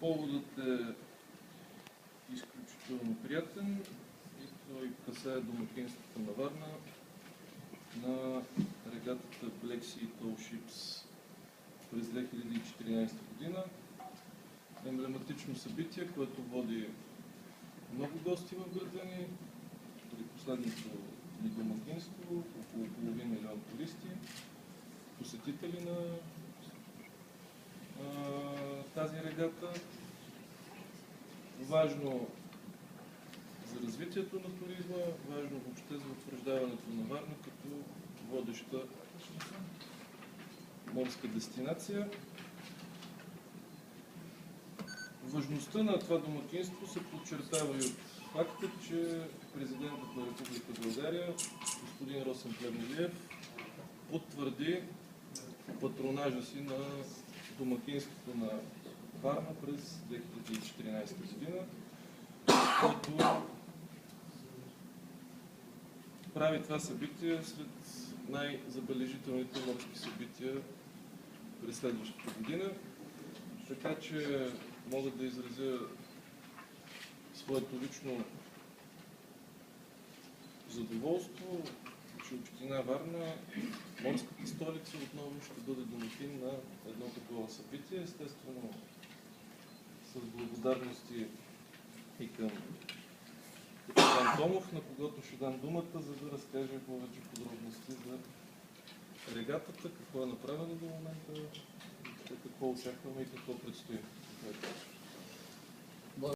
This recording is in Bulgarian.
Поводът е изключително приятен и той касае домакинството на Варна на регатата Black Sea Tall Ships през 2014 година. Емблематично събитие, което води много гости в града ни. При последното ни домакинство около половин милион туристи, посетители на а, тази регата. Важно за развитието на туризма, важно въобще за утвърждаването на Варна като водеща морска дестинация. Важността на това домакинство се подчертава и от факта, че президентът на Република България, господин Росен Плевнелиев, потвърди патронажа си на домакинството на Варна през 2014 година, който прави това събитие сред най-забележителните морски събития през следващата година. Така че мога да изразя своето лично задоволство, че община Варна, морската столица, отново ще бъде домакин на едно такова събитие. Естествено, с благодарности и към капитан Томов, на когото ще дам думата, за да разкаже повече подробности за регатата, какво е направено до момента, какво очакваме и какво предстои.